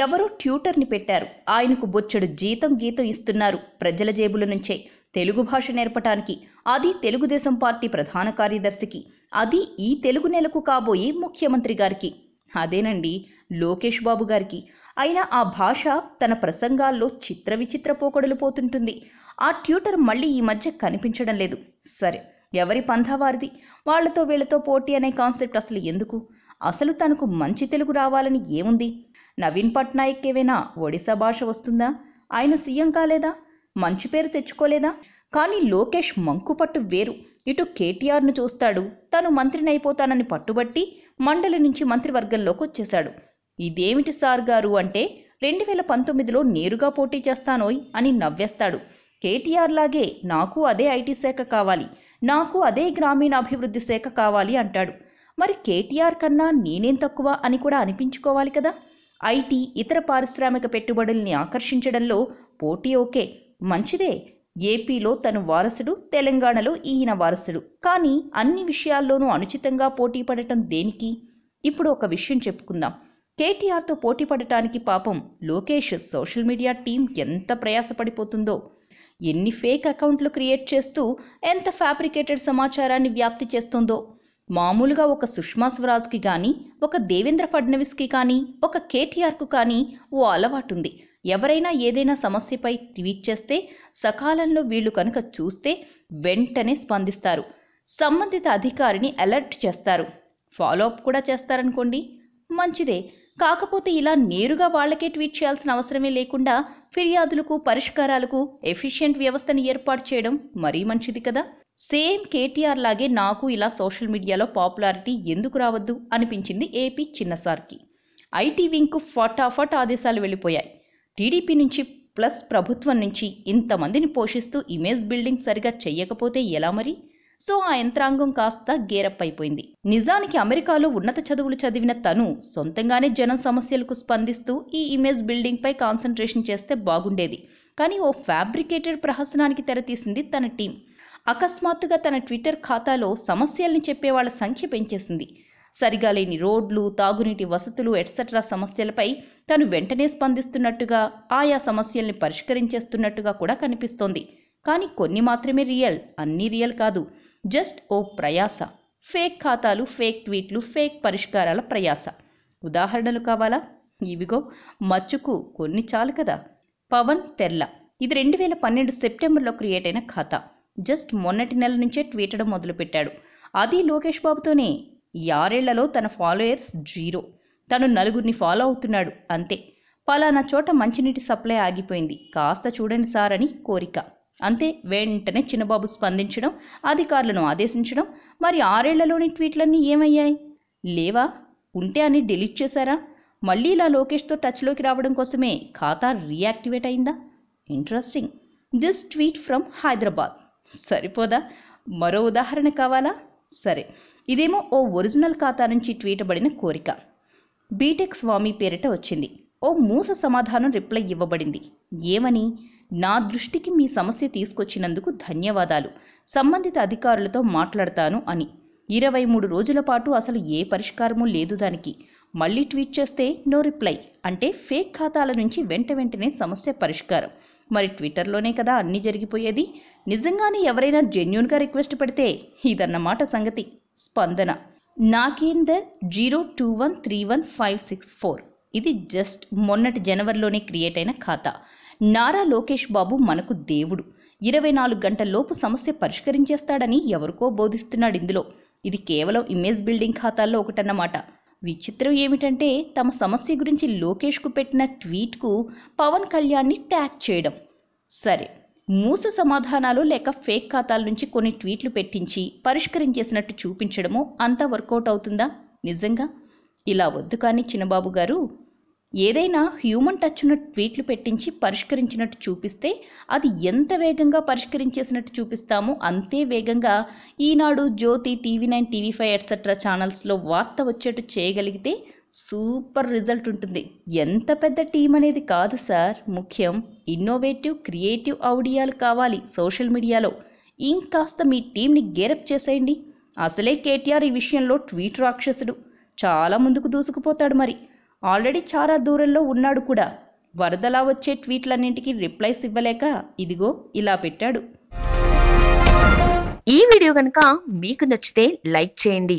ఎవరో ట్యూటర్ని పెట్టారు. ఆయనకు బొచ్చడు జీతం గీతం ఇస్తున్నారు ప్రజల జేబుల నుంచే. తెలుగు భాష నేర్పటానికి అది తెలుగుదేశం పార్టీ ప్రధాన కార్యదర్శికి అది ఈ తెలుగు నెలకు కాబోయే ముఖ్యమంత్రి గారికి. అదేనండి లోకేష్ బాబు గారికి. అయినా ఆ భాష తన ప్రసంగాల్లో చిత్ర విచిత్ర పోకడలు పోతుంటుంది. ఆ ట్యూటర్ మళ్ళీ ఈ మధ్య కనిపించడం లేదు. సరే ఎవరి పంథా వారిది? వాళ్ళతో వీళ్ళతో పోటీ అనే కాన్సెప్ట్ అసలు ఎందుకు? అసలు తనకు మంచి తెలుగు రావాలని ఏముంది? నవీన్ పట్నాయక్ ఏవైనా ఒడిశా భాష వస్తుందా? ఆయన సీఎం కాలేదా? మంచి పేరు తెచ్చుకోలేదా? కానీ లోకేష్ మంకుపట్టు వేరు. ఇటు కేటీఆర్ను చూస్తాడు. తను మంత్రిని అయిపోతానని పట్టుబట్టి మండలి నుంచి మంత్రివర్గంలోకి వచ్చేశాడు. ఇదేమిటి సార్ గారు అంటే రెండు వేల పంతొమ్మిదిలో నేరుగా పోటీ చేస్తానోయ్ అని నవ్వేస్తాడు. కేటీఆర్ లాగే నాకు అదే ఐటీ శాఖ కావాలి. నాకు అదే గ్రామీణాభివృద్ధి శాఖ కావాలి అంటాడు. మరి కేటీఆర్ కన్నా నేనేం తక్కువ అని కూడా అనిపించుకోవాలి కదా? ఐటీ ఇతర పారిశ్రామిక పెట్టుబడుల్ని ఆకర్షించడంలో పోటీ ఓకే. మంచిదే. ఏపీలో తను వారసుడు తెలంగాణలో ఈయన వారసుడు. కానీ అన్ని విషయాల్లోనూ అనుచితంగా పోటీ పడటం దేనికి? ఇప్పుడు ఒక విషయం చెప్పుకుందాం. కేటీఆర్తో పోటీ పడటానికి పాపం లోకేష్ సోషల్ మీడియా టీం ఎంత ప్రయాసపడిపోతుందో. ఎన్ని ఫేక్ అకౌంట్లు క్రియేట్ చేస్తూ ఎంత ఫ్యాబ్రికేటెడ్ సమాచారాన్ని వ్యాప్తి చేస్తుందో. మామూలుగా ఒక సుష్మా స్వరాజ్కి కానీ ఒక దేవేంద్ర ఫడ్నవీస్కి కానీ ఒక కేటీఆర్కు కానీ ఓ అలవాటుంది. ఎవరైనా ఏదైనా సమస్యపై ట్వీట్ చేస్తే సకాలంలో వీళ్ళు కనుక చూస్తే వెంటనే స్పందిస్తారు. సంబంధిత అధికారిని అలర్ట్ చేస్తారు. ఫాలో అప్ కూడా చేస్తారనుకోండి. మంచిదే. కాకపోతే ఇలా నేరుగా వాళ్ళకే ట్వీట్ చేయాల్సిన అవసరమే లేకుండా ఫిర్యాదులకు పరిష్కారాలకు ఎఫిషియెంట్ వ్యవస్థను ఏర్పాటు చేయడం మరీ మంచిది కదా? సేమ్ కేటీఆర్ లాగే నాకు ఇలా సోషల్ మీడియాలో పాపులారిటీ ఎందుకు రావద్దు అనిపించింది ఏపీ చిన్నసార్కి ఐటీ వింగ్కు ఫటాఫట్ ఆదేశాలు వెళ్ళిపోయాయి. టీడీపీ నుంచి ప్లస్ ప్రభుత్వం నుంచి ఇంతమందిని పోషిస్తూ ఇమేజ్ బిల్డింగ్ సరిగా చెయ్యకపోతే ఎలా మరి? సో ఆ యంత్రాంగం కాస్త గేరప్ అయిపోయింది. నిజానికి అమెరికాలో ఉన్నత చదువులు చదివిన తను సొంతంగానే జనం సమస్యలకు స్పందిస్తూ ఈ ఇమేజ్ బిల్డింగ్పై కాన్సన్ట్రేషన్ చేస్తే బాగుండేది. కానీ ఓ ఫ్యాబ్రికేటెడ్ ప్రహసనానికి తెరతీసింది తన టీం. అకస్మాత్తుగా తన ట్విట్టర్ ఖాతాలో సమస్యల్ని చెప్పేవాళ్ళ సంఖ్య పెంచేసింది. సరిగా లేని రోడ్లు తాగునీటి వసతులు ఎట్సెట్రా సమస్యలపై తను వెంటనే స్పందిస్తున్నట్టుగా ఆయా సమస్యల్ని పరిష్కరించేస్తున్నట్టుగా కూడా కనిపిస్తోంది. కానీ కొన్ని మాత్రమే రియల్ అన్నీ రియల్ కాదు. జస్ట్ ఓ ప్రయాస. ఫేక్ ఖాతాలు ఫేక్ ట్వీట్లు ఫేక్ పరిష్కారాల ప్రయాస. ఉదాహరణలు కావాలా? ఇవిగో. మచ్చుకు కొన్ని చాలు కదా. పవన్ తెల్ల ఇది రెండు వేల పన్నెండు సెప్టెంబర్లో క్రియేట్ అయిన ఖాతా. జస్ట్ మొన్నటి నెల నుంచే ట్వీటడం మొదలుపెట్టాడు. అది లోకేష్ బాబుతోనే ఈ ఆరేళ్ళలో తన ఫాలోయర్స్ జీరో. తను నలుగురిని ఫాలో అవుతున్నాడు అంతే. పలానా చోట మంచినీటి సప్లై ఆగిపోయింది. కాస్త చూడండి సార్ అని కోరిక. అంతే వెంటనే చిన్నబాబు స్పందించడం అధికారులను ఆదేశించడం మరి ఆరేళ్ళలోని ట్వీట్లన్నీ ఏమయ్యాయి? లేవా? ఉంటే అని డిలీట్ చేశారా? మళ్ళీ ఇలా లోకేష్తో టచ్లోకి రావడం కోసమే ఖాతా రీయాక్టివేట్ అయిందా? Interesting. This tweet from Hyderabad. సరిపోదా? మరో ఉదాహరణ కావాలా? సరే. ఇదేమో ఓ ఒరిజినల్ ఖాతా నుంచి ట్వీటబడిన కోరిక. బీటెక్ స్వామి పేరిట వచ్చింది. ఓ మూస సమాధానం రిప్లై ఇవ్వబడింది. ఏమని? నా దృష్టికి మీ సమస్య తీసుకొచ్చినందుకు ధన్యవాదాలు. సంబంధిత అధికారులతో మాట్లాడతాను అని. ఇరవై మూడు రోజుల పాటు అసలు ఏ పరిష్కారమూ లేదు దానికి. మళ్ళీ ట్వీట్ చేస్తే నో రిప్లై. అంటే ఫేక్ ఖాతాల నుంచి వెంట వెంటనే సమస్య పరిష్కారం. మరి ట్విట్టర్లోనే కదా అన్నీ జరిగిపోయేది? నిజంగానే ఎవరైనా జెన్యున్గా రిక్వెస్ట్ పెడితే ఇదన్నమాట సంగతి. స్పందన. Nakender zero two one three one five six four. ఇది జస్ట్ మొన్నటి జనవరిలోనే క్రియేట్ అయిన ఖాతా. నారా లోకేష్ బాబు మనకు దేవుడు. ఇరవై నాలుగు గంటల్లోపు సమస్య పరిష్కరించేస్తాడని ఎవరికో బోధిస్తున్నాడు ఇందులో. ఇది కేవలం ఇమేజ్ బిల్డింగ్ ఖాతాల్లో ఒకటన్నమాట. విచిత్రం ఏమిటంటే తమ సమస్య గురించి లోకేష్కు పెట్టిన ట్వీట్కు పవన్ కళ్యాణ్ని ట్యాగ్ చేయడం. సరే మూస సమాధానాలు లేక ఫేక్ ఖాతాల నుంచి కొన్ని ట్వీట్లు పెట్టించి పరిష్కరించేసినట్టు చూపించడమో అంతా వర్కౌట్ అవుతుందా? నిజంగా? ఇలా వద్దు కానీ చిన్నబాబు గారు ఏదైనా హ్యూమన్ టచ్ ఉన్న ట్వీట్లు పెట్టించి పరిష్కరించినట్టు చూపిస్తే అది ఎంత వేగంగా పరిష్కరించేసినట్టు చూపిస్తామో అంతే వేగంగా Eenadu Jyothi TV nine TV five etcetera ఛానల్స్లో వార్త వచ్చేట్టు చేయగలిగితే సూపర్ రిజల్ట్ ఉంటుంది. ఎంత పెద్ద టీం అనేది కాదు సార్. ముఖ్యం ఇన్నోవేటివ్ క్రియేటివ్ ఐడియాలు కావాలి సోషల్ మీడియాలో. ఇంకాస్త మీ టీంని గేరప్ చేసేయండి. అసలే కేటీఆర్ ఈ విషయంలో ట్వీట్ రాక్షసుడు. చాలా ముందుకు దూసుకుపోతాడు మరి. ఆల్రెడీ చాలా దూరంలో ఉన్నాడు కూడా. వరదలా వచ్చే ట్వీట్లన్నింటికి రిప్లైస్ ఇవ్వలేక ఇదిగో ఇలా పెట్టాడు. ఈ వీడియో కనుక మీకు నచ్చితే లైక్ చేయండి.